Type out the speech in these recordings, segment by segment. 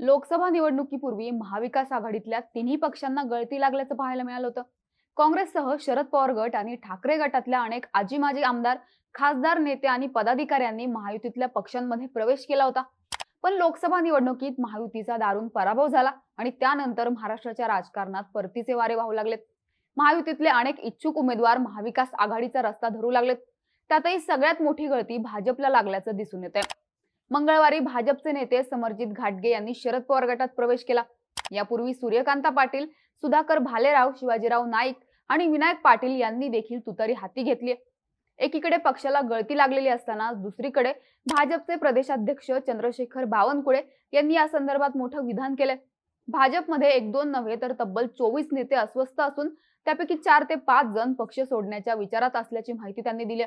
लोकसभा निवडणुकीपूर्वी महाविकास आघाडीतल्या तिन्ही पक्षांना गळती लागल्याचं पाहायला मिळालं होतं. काँग्रेससह शरद पवार गट आणि ठाकरे गटातल्या अनेक आजी माजी आमदार खासदार नेते आणि पदाधिकाऱ्यांनी महायुतीतल्या पक्षांमध्ये प्रवेश केला होता. पण लोकसभा निवडणुकीत महायुतीचा दारुण पराभव झाला आणि त्यानंतर महाराष्ट्राच्या राजकारणात परतीचे वारे वाहू लागलेत. महायुतीतले अनेक इच्छुक उमेदवार महाविकास आघाडीचा रस्ता धरू लागलेत. त्यातही सगळ्यात मोठी गळती भाजपला लागल्याचं दिसून येते मंगळवारी भाजपचे नेते समरजित घाटगे यांनी शरद पवार गटात प्रवेश केला. यापूर्वी सूर्यकांता पाटील सुधाकर भालेराव शिवाजीराव नाईक आणि विनायक पाटील यांनी देखील तुतारी हाती घेतली एकीकडे पक्षाला गळती लागलेली असताना दुसरीकडे भाजपचे प्रदेशाध्यक्ष चंद्रशेखर बावनकुळे यांनी या संदर्भात मोठं विधान केलंय. भाजपमध्ये एक दोन नव्हे तर तब्बल चोवीस नेते अस्वस्थ असून त्यापैकी चार ते पाच जण पक्ष सोडण्याच्या विचारात असल्याची माहिती त्यांनी दिली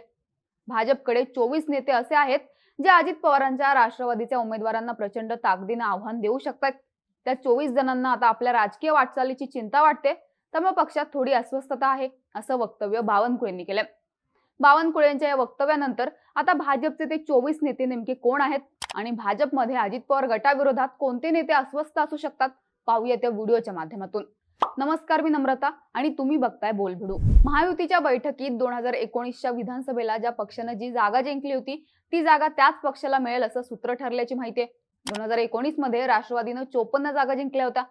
भाजपकडे चोवीस नेते असे आहेत जे अजित पवारांच्या राष्ट्रवादीच्या उमेदवारांना प्रचंड ताकदीनं आव्हान देऊ शकतात त्या चोवीस जणांना आता आपल्या राजकीय वाटचालीची चिंता वाटते. त्यामुळे पक्षात थोडी अस्वस्थता आहे असं वक्तव्य बावनकुळेंनी केलंय. बावनकुळेंच्या या वक्तव्यानंतर आता भाजपचे ते चोवीस नेते नेमके कोण आहेत? आणि भाजपमध्ये अजित पवार गटाविरोधात कोणते नेते अस्वस्थ असू शकतात? पाहूया त्या व्हिडिओच्या माध्यमातून. नमस्कार मी नम्रता आणि तुम्ही बघताय बोलभिडू महायुतीच्या बैठकीत दोन हजार एकोणीसच्या विधानसभेला ज्या पक्षानं जी जागा जिंकली होती ती जागा त्याच पक्षाला मिळेल असं सूत्र ठरल्याची माहिती आहे. दोन हजार एकोणीसमध्ये राष्ट्रवादीनं चोपन्न जागा जिंकल्या होत्या.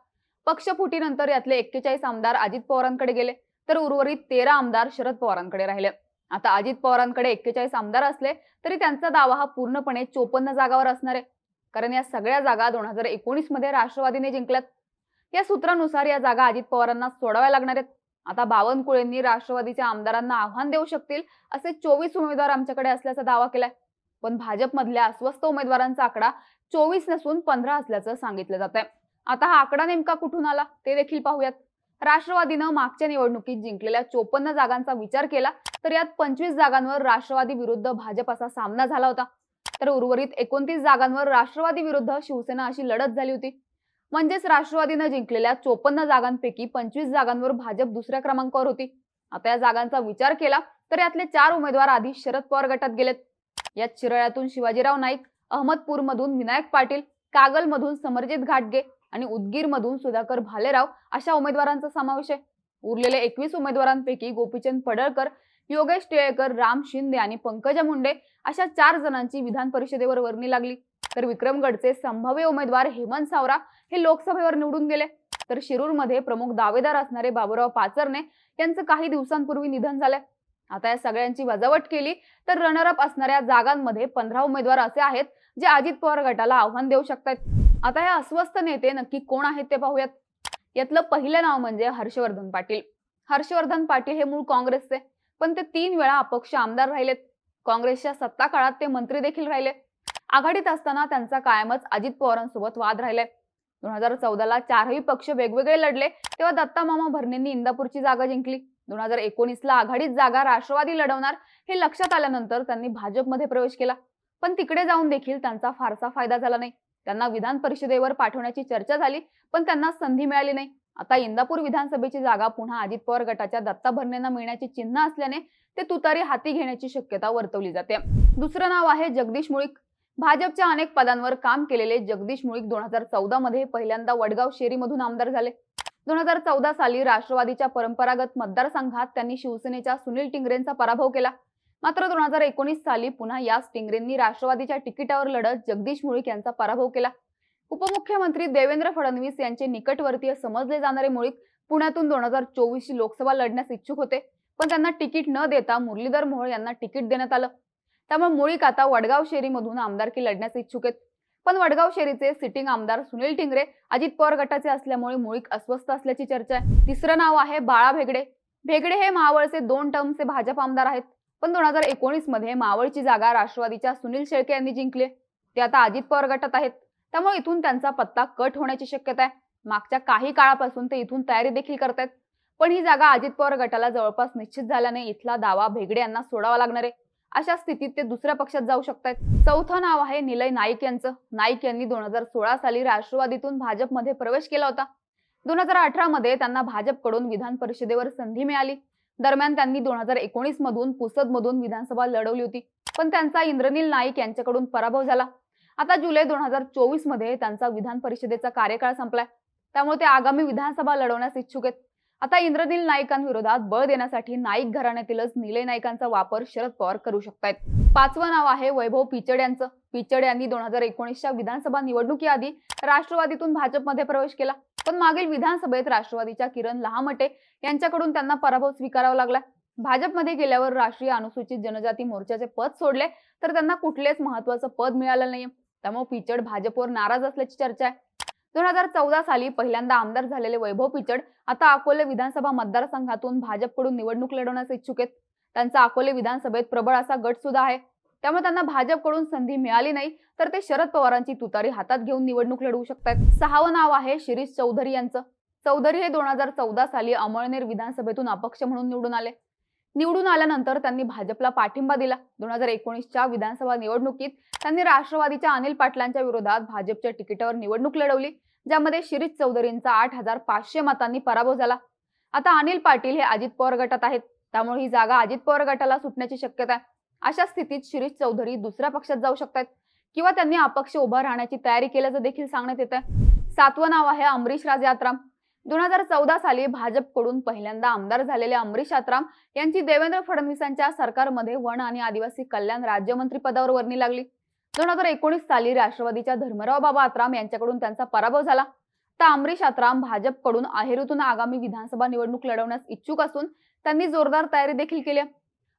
पक्षफुटीनंतर यातले एक्केचाळीस आमदार अजित पवारांकडे गेले तर उर्वरित तेरा आमदार शरद पवारांकडे राहिले. आता अजित पवारांकडे एक्केचाळीस आमदार असले तरी त्यांचा दावा हा पूर्णपणे चोपन्न जागावर असणार आहे. कारण या सगळ्या जागा दोन हजार एकोणीसमध्ये राष्ट्रवादीने जिंकल्यात. या सूत्रानुसार या जागा अजित पवारांना सोडाव्या लागणार आहेत. आता बावनकुळेंनी राष्ट्रवादीच्या आमदारांना आव्हान देऊ शकतील असे चोवीस उमेदवार आमच्याकडे असल्याचा दावा केलाय. पण भाजपमधल्या अस्वस्थ उमेदवारांचा आकडा चोवीस नसून पंधरा असल्याचं सांगितलं जात आहे आता हा आकडा नेमका कुठून आला ते देखील पाहूयात. राष्ट्रवादीनं मागच्या निवडणुकीत जिंकलेल्या चोपन्न जागांचा विचार केला तर यात पंचवीस जागांवर राष्ट्रवादी विरुद्ध भाजप असा सामना झाला होता. तर उर्वरित एकोणतीस जागांवर राष्ट्रवादी विरुद्ध शिवसेना अशी लढत झाली होती. म्हणजेच राष्ट्रवादीनं जिंकलेल्या चोपन्न जागांपैकी पंचवीस जागांवर भाजप दुसऱ्या क्रमांकावर होती. आता या जागांचा विचार केला तर यातले चार उमेदवार आधी शरद पवार गटात गेलेत. यात शिराळ्यातून शिवाजीराव नाईक अहमदपूरमधून विनायक पाटील कागलमधून समरजित घाटगे आणि उदगीरमधून सुधाकर भालेराव अशा उमेदवारांचा समावेश आहे. उरलेले एकवीस उमेदवारांपैकी गोपीचंद पडळकर योगेश टिळेकर राम शिंदे आणि पंकजा मुंडे अशा चार जणांची विधान परिषदेवर वर्णी लागली. तर विक्रमगडचे संभाव्य उमेदवार हेमंत सावरा हे लोकसभेवर निवडून गेले. तर शिरूरमध्ये प्रमुख दावेदार असणारे बाबूराव पाचरने यांचं काही दिवसांपूर्वी निधन झालंय आता या सगळ्यांची वजावट केली तर रनरअप असणाऱ्या जागांमध्ये पंधरा उमेदवार असे आहेत जे अजित पवार गटाला आव्हान देऊ शकतात आता हे अस्वस्थ नेते नक्की कोण आहेत ते पाहूयात. यातलं पहिलं नाव म्हणजे हर्षवर्धन पाटील. हर्षवर्धन पाटील हे मूळ काँग्रेसचे पण ते तीन वेळा अपक्ष आमदार राहिलेत. काँग्रेसच्या सत्ता काळात ते मंत्री देखील राहिले. आघाडीत असताना त्यांचा कायमच अजित पवारांसोबत वाद राहिलाय. दोन हजार चौदाला चारही पक्ष वेगवेगळे लढले तेव्हा दत्ता मामा भरणेंनी इंदापूरची जागा जिंकली. दोन हजार एकोणीसला आघाडीत जागा राष्ट्रवादी लढवणार हे लक्षात आल्यानंतर त्यांनी भाजपमध्ये प्रवेश केला. पण तिकडे जाऊन देखील त्यांचा फारसा फायदा झाला नाही. त्यांना विधान परिषदेवर पाठवण्याची चर्चा झाली पण त्यांना संधी मिळाली नाही. आता इंदापूर विधानसभेची जागा पुन्हा अजित पवार गटाच्या दत्ता भरणेंना मिळण्याची चिन्ह असल्याने ते तुतारी हाती घेण्याची शक्यता वर्तवली जाते. दुसरं नाव आहे जगदीश मुळीक. भाजपच्या अनेक पदांवर काम केलेले जगदीश मुळीक दोन हजार चौदा मध्ये पहिल्यांदा वडगाव शेरीमधून आमदार झाले. दोन हजार चौदा साली राष्ट्रवादीच्या परंपरागत मतदारसंघात त्यांनी शिवसेनेच्या सुनील टिंगरेंचा पराभव केला. मात्र दोन हजार एकोणीस साली पुन्हा याच टिंगरेंनी राष्ट्रवादीच्या तिकिटावर लढत जगदीश मुळीक यांचा पराभव केला. उपमुख्यमंत्री देवेंद्र फडणवीस यांचे निकटवर्तीय समजले जाणारे मुळीक पुण्यातून दोन हजार चोवीस ची लोकसभा लढण्यास इच्छुक होते. पण त्यांना तिकीट न देता मुरलीधर मोहोळ यांना तिकीट देण्यात आलं. त्यामुळे मुळीक आता वडगाव शेरीमधून आमदारकी लढण्यास इच्छुक आहेत. पण वडगाव शेरीचे सिटिंग आमदार सुनील टिंगरे अजित पवार गटाचे असल्यामुळे मुळीक अस्वस्थ असल्याची चर्चा आहे. तिसरं नाव आहे बाळा भेगडे. भेगडे हे मावळचे दोन टर्मचे भाजप आमदार आहेत. पण दोन हजार एकोणीसमध्ये मावळची जागा राष्ट्रवादीच्या सुनील शेळके यांनी जिंकली ते आता अजित पवार गटात आहेत. त्यामुळे इथून त्यांचा पत्ता कट होण्याची शक्यता आहे. मागच्या काही काळापासून ते इथून तयारी देखील करतायत. पण ही जागा अजित पवार गटाला जवळपास निश्चित झाल्याने इथला दावा भेगडे यांना सोडावा लागणार आहे. अशा स्थितीत ते दुसऱ्या पक्षात जाऊ शकतात चौथं नाव आहे निलय नाईक यांचं. नाईक यांनी दोन हजार सोळा साली राष्ट्रवादीतून भाजपमध्ये प्रवेश केला होता. दोन हजार अठरा मध्ये त्यांना भाजपकडून विधान परिषदेवर संधी मिळाली. दरम्यान त्यांनी दोन हजार एकोणीस मधून पुसद मधून विधानसभा लढवली होती. पण त्यांचा इंद्रनील नाईक यांच्याकडून पराभव झाला. आता जुलै दोन हजार चोवीसमध्ये त्यांचा विधान परिषदेचा कार्यकाळ संपलाय. त्यामुळे ते आगामी विधानसभा लढवण्यास इच्छुक आहेत. आता इंद्रनील नाईकांविरोधात बळ देण्यासाठी नाईक घराण्यातीलच निलय नाईकांचा वापर शरद पवार करू शकतायत. पाचवं नाव आहे वैभव पिचड यांचं. पिचड यांनी दोन हजार एकोणीसच्या विधानसभा निवडणुकीआधी राष्ट्रवादीतून भाजपमध्ये प्रवेश केला. पण मागील विधानसभेत राष्ट्रवादीच्या किरण लहामटे यांच्याकडून त्यांना पराभव स्वीकारावा लागला. भाजपमध्ये गेल्यावर राष्ट्रीय अनुसूचित जनजाती मोर्चाचे पद सोडले तर त्यांना कुठलेच महत्वाचं पद मिळालं नाही त्यामुळे पिचड भाजपवर नाराज असल्याची चर्चा आहे. दोन हजार चौदा साली पहिल्यांदा आमदार झालेले वैभव पिचड आता अकोले विधानसभा मतदारसंघातून भाजपकडून निवडणूक लढवण्यास इच्छुक आहेत. त्यांचा अकोले विधानसभेत प्रबळ असा गट सुद्धा आहे. त्यामुळे त्यांना भाजपकडून संधी मिळाली नाही तर ते शरद पवारांची तुतारी हातात घेऊन निवडणूक लढवू शकतात सहावं नाव आहे शिरीष चौधरी यांचं. चौधरी हे दोन हजार चौदा साली अमळनेर विधानसभेतून अपक्ष म्हणून निवडून आले. निवडून आल्यानंतर त्यांनी भाजपला पाठिंबा दिला. दोन हजार एकोणीसच्या विधानसभा निवडणुकीत त्यांनी राष्ट्रवादीच्या अनिल पाटलांच्या विरोधात भाजपच्या तिकिटावर निवडणूक लढवली ज्यामध्ये शिरीष चौधरींचा आठ हजार पाचशे मतांनी पराभव झाला. आता अनिल पाटील हे अजित पवार गटात आहेत. त्यामुळे ही जागा अजित पवार गटाला सुटण्याची शक्यता आहे. अशा स्थितीत शिरीष चौधरी दुसऱ्या पक्षात जाऊ शकतात किंवा त्यांनी अपक्ष उभा राहण्याची तयारी केल्याचं देखील सांगण्यात येत आहे सातवं नाव आहे अमरीश राज यात्रा. दोन हजार चौदा साली भाजपकडून पहिल्यांदा आमदार झालेले अमरीश आत्राम यांची देवेंद्र फडणवीसांच्या सरकारमध्ये वन आणि आदिवासी कल्याण राज्यमंत्री पदावर वर्णी लागली. दोन हजार एकोणीस साली राष्ट्रवादीच्या धर्मराव बाबा आत्राम यांच्याकडून त्यांचा पराभव झाला. तर अमरीश आत्राम भाजपकडून आहेरूतून आगामी विधानसभा निवडणूक लढवण्यास इच्छुक असून त्यांनी जोरदार तयारी देखील केली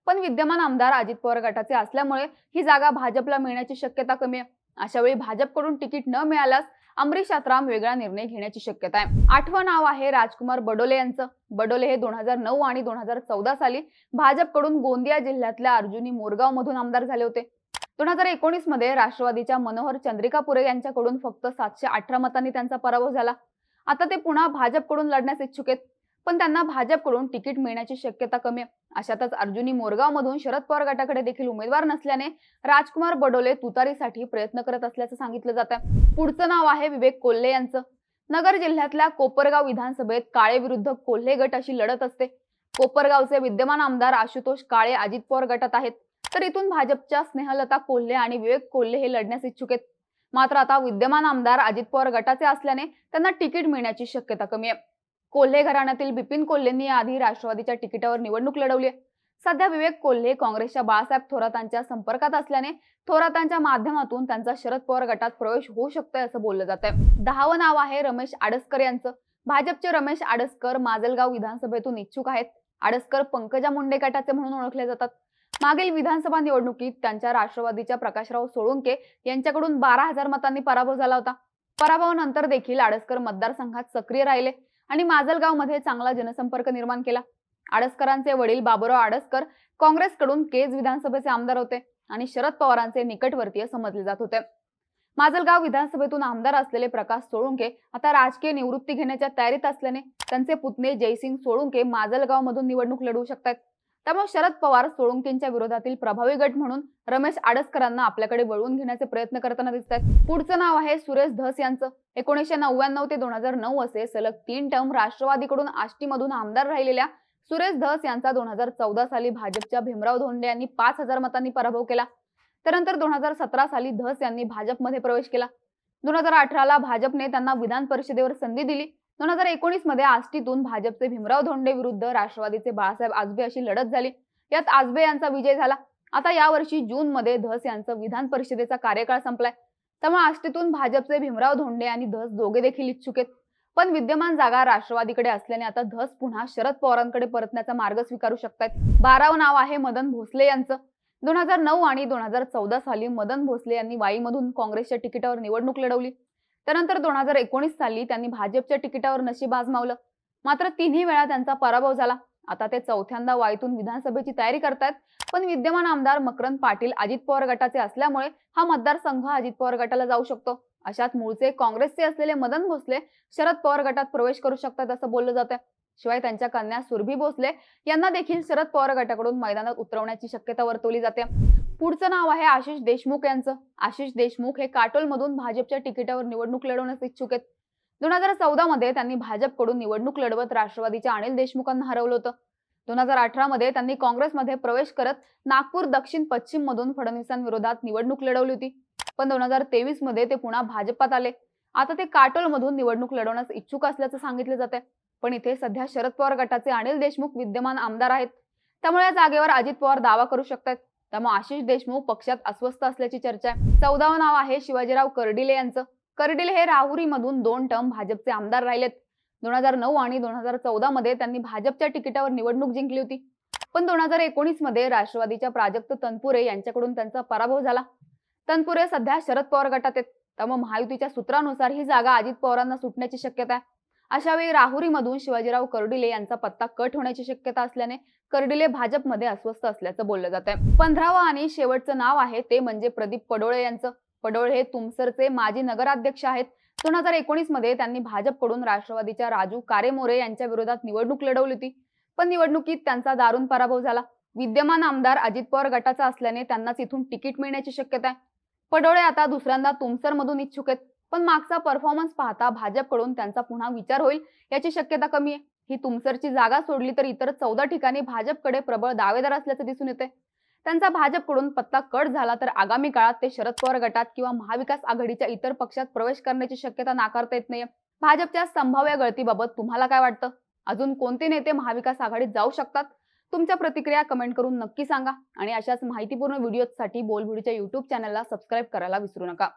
पण विद्यमान आमदार अजित पवार गटाचे असल्यामुळे ही जागा भाजपला मिळण्याची शक्यता कमी आहे. अशा वेळी भाजपकडून तिकीट न मिळाल्यास अमरीश आत्राम वेगळा निर्णय घेण्याची शक्यता आहे. आठवं नाव आहे राजकुमार बडोले यांचं. बडोले हे दोन हजार नऊ आणि दोन हजार चौदा साली भाजपकडून गोंदिया जिल्ह्यातल्या अर्जुनी मोरगाव मधून आमदार झाले होते. दोन हजार एकोणीसमध्ये राष्ट्रवादीच्या मनोहर चंद्रिकापुरे यांच्याकडून फक्त सातशे अठरा मतांनी त्यांचा पराभव झाला. आता ते पुन्हा भाजपकडून लढण्यास इच्छुक आहेत. पण त्यांना भाजपकडून तिकीट मिळण्याची शक्यता कमी आहे. अशातच अर्जुनी मोरगाव मधून शरद पवार गटाकडे देखील उमेदवार नसल्याने राजकुमार बडोले तुतारीसाठी प्रयत्न करत असल्याचं सांगितलं जात आहे पुढचं नाव आहे विवेक कोल्हे यांचं. नगर जिल्ह्यातल्या कोपरगाव विधानसभेत काळे विरुद्ध कोल्हे गट अशी लढत असते. कोपरगावचे विद्यमान आमदार आशुतोष काळे अजित पवार गटात आहेत. तर इथून भाजपच्या स्नेहलता कोल्हे आणि विवेक कोल्हे हे लढण्यास इच्छुक आहेत. मात्र आता विद्यमान आमदार अजित पवार गटाचे असल्याने त्यांना तिकीट मिळण्याची शक्यता कमी आहे. कोल्हे घराण्यातील बिपिन कोल्हेंनी आधी राष्ट्रवादीच्या तिकिटावर निवडणूक लढवली आहे. सध्या विवेक कोल्हे काँग्रेसच्या बाळासाहेब थोरातांच्या संपर्कात असल्याने थोरातांच्या माध्यमातून त्यांचा शरद पवार गटात प्रवेश होऊ शकतोय असं बोललं जात आहे दहावं नाव आहे रमेश आडसकर यांचं. भाजपचे रमेश आडसकर माजलगाव विधानसभेतून इच्छुक आहेत. आडसकर पंकजा मुंडे गटाचे म्हणून ओळखले जातात. मागील विधानसभा निवडणुकीत त्यांच्या राष्ट्रवादीच्या प्रकाशराव सोळुंके यांच्याकडून बारा हजार मतांनी पराभव झाला होता. पराभवानंतर देखील आडसकर मतदारसंघात सक्रिय राहिले. आणि माजलगावमध्ये चांगला जनसंपर्क निर्माण केला. आडसकरांचे वडील बाबुराव आडसकर काँग्रेसकडून केज विधानसभेचे आमदार होते आणि शरद पवारांचे निकटवर्तीय समजले जात होते. माजलगाव विधानसभेतून आमदार असलेले प्रकाश सोळुंके आता राजकीय निवृत्ती घेण्याच्या तयारीत असल्याने त्यांचे पुतणे जयसिंग सोळुंके माजलगाव मधून निवडणूक लढवू शकतात त्यामुळे शरद पवार सोळुंकेंच्या विरोधातील प्रभावी गट म्हणून रमेश आडसकरांना आपल्याकडे वळवून घेण्याचे प्रयत्न करताना दिसत आहेत पुढचं नाव आहे सुरेश धस यांचं. एकोणीसशे नव्याण्णव ते दोन हजार नऊ असे सलग तीन टर्म राष्ट्रवादीकडून आष्टीमधून आमदार राहिलेल्या सुरेश धस यांचा दोन हजार चौदा साली भाजपच्या भीमराव धोंडे यांनी पाच हजार मतांनी पराभव केला. त्यानंतर दोन हजार सतरा साली धस यांनी भाजपमध्ये प्रवेश केला. दोन हजार अठराला भाजपने त्यांना विधान परिषदेवर संधी दिली. दोन हजार एकोणीसमध्ये आष्टीतून भाजपचे भीमराव धोंडे विरुद्ध राष्ट्रवादीचे बाळासाहेब आजबे अशी लढत झाली. यात आजबे यांचा विजय झाला. आता यावर्षी जून मध्ये धस यांचा विधान परिषदेचा कार्यकाळ संपलाय. त्यामुळे आष्टीतून भाजपचे भीमराव धोंडे आणि धस दोघे देखील इच्छुक आहेत. पण विद्यमान जागा राष्ट्रवादीकडे असल्याने आता धस पुन्हा शरद पवारांकडे परतण्याचा मार्ग स्वीकारू शकतात बारावं नाव आहे मदन भोसले यांचं. दोन हजार नऊ आणि दोन हजार चौदा साली मदन भोसले यांनी वाईमधून काँग्रेसच्या तिकिटावर निवडणूक लढवली. त्यानंतर दोन हजार एकोणीस साली त्यांनी भाजपच्या तिकिटावर नशीब आजमावलं. मात्र तिन्ही वेळा त्यांचा पराभव झाला. आता ते चौथ्यांदा वाईतून विधानसभेची तयारी करतायत. पण विद्यमान आमदार मकरंद पाटील अजित पवार गटाचे असल्यामुळे हा मतदारसंघ अजित पवार गटाला जाऊ शकतो. अशात मूळचे काँग्रेसचे असलेले मदन भोसले शरद पवार गटात प्रवेश करू शकतात असं बोललं जातं शिवाय त्यांच्या कन्या सुरभी भोसले यांना देखील शरद पवार गटाकडून मैदानात उतरवण्याची शक्यता वर्तवली जाते. पुढचं नाव आहे आशिष देशमुख यांचं. आशिष देशमुख हे काटोलमधून भाजपच्या तिकिटावर निवडणूक लढवण्यास इच्छुक आहेत. दोन हजार चौदा मध्ये त्यांनी भाजपकडून निवडणूक लढवत राष्ट्रवादीच्या अनिल देशमुखांना हरवलं होतं. दोन हजार अठरा मध्ये त्यांनी काँग्रेसमध्ये प्रवेश करत नागपूर दक्षिण पश्चिम मधून फडणवीसांविरोधात निवडणूक लढवली होती. पण दोन हजार तेवीसमध्ये ते पुन्हा भाजपात आले. आता ते काटोलमधून निवडणूक लढवण्यास इच्छुक असल्याचं सांगितलं जाते पण इथे सध्या शरद पवार गटाचे अनिल देशमुख विद्यमान आमदार आहेत. त्यामुळे या जागेवर अजित पवार दावा करू शकतात त्यामुळे आशिष देशमुख पक्षात अस्वस्थ असल्याची चर्चा आहे. चौदावं नाव आहे शिवाजीराव कर्डिले यांचं. कर्डिले हे राहुरीमधून दोन टर्म भाजपचे आमदार राहिलेत. दोन हजार नऊ आणि दोन हजार चौदा मध्ये त्यांनी भाजपच्या तिकिटावर निवडणूक जिंकली होती. पण दोन हजार एकोणीसमध्ये राष्ट्रवादीच्या प्राजक्त तनपुरे यांच्याकडून त्यांचा पराभव झाला. तनपुरे सध्या शरद पवार गटात आहेत. त्यामुळे महायुतीच्या सूत्रानुसार ही जागा अजित पवारांना सुटण्याची शक्यता आहे. अशावेळी राहुरीमधून शिवाजीराव कर्डिले यांचा पत्ता कट होण्याची शक्यता असल्याने कर्डिले भाजपमध्ये अस्वस्थ असल्याचं बोललं जात आहे पंधरावं आणि शेवटचं नाव आहे ते म्हणजे प्रदीप पडोळे यांचं. पडोळे हे तुमसरचे माजी नगराध्यक्ष आहेत. दोन हजार एकोणीसमध्ये त्यांनी भाजपकडून राष्ट्रवादीच्या राजू कारेमोरे यांच्या विरोधात निवडणूक लढवली होती. पण निवडणुकीत त्यांचा दारुण पराभव झाला. विद्यमान आमदार अजित पवार गटाचा असल्याने त्यांनाच इथून तिकीट मिळण्याची शक्यता आहे. पडोळे आता दुसऱ्यांदा तुमसर मधून इच्छुक आहेत. पण मागचा परफॉर्मन्स पाहता भाजपकडून त्यांचा पुन्हा विचार होईल याची शक्यता कमी आहे. ही तुमसरची जागा सोडली तर इतर चौदा ठिकाणी भाजपकडे प्रबळ दावेदार असल्याचं दिसून येते त्यांचा भाजपकडून पत्ता कट झाला तर आगामी काळात ते शरद पवार गटात किंवा महाविकास आघाडीच्या इतर पक्षात प्रवेश करण्याची शक्यता नाकारता येत नाहीये. भाजपच्या संभाव्य गळतीबाबत तुम्हाला काय वाटतं? अजून कोणते नेते महाविकास आघाडीत जाऊ शकतात? तुमच्या प्रतिक्रिया कमेंट करून नक्की सांगा आणि अशाच माहितीपूर्ण व्हिडिओसाठी बोलबुडीच्या युट्यूब चॅनलला सबस्क्राईब करायला विसरू नका.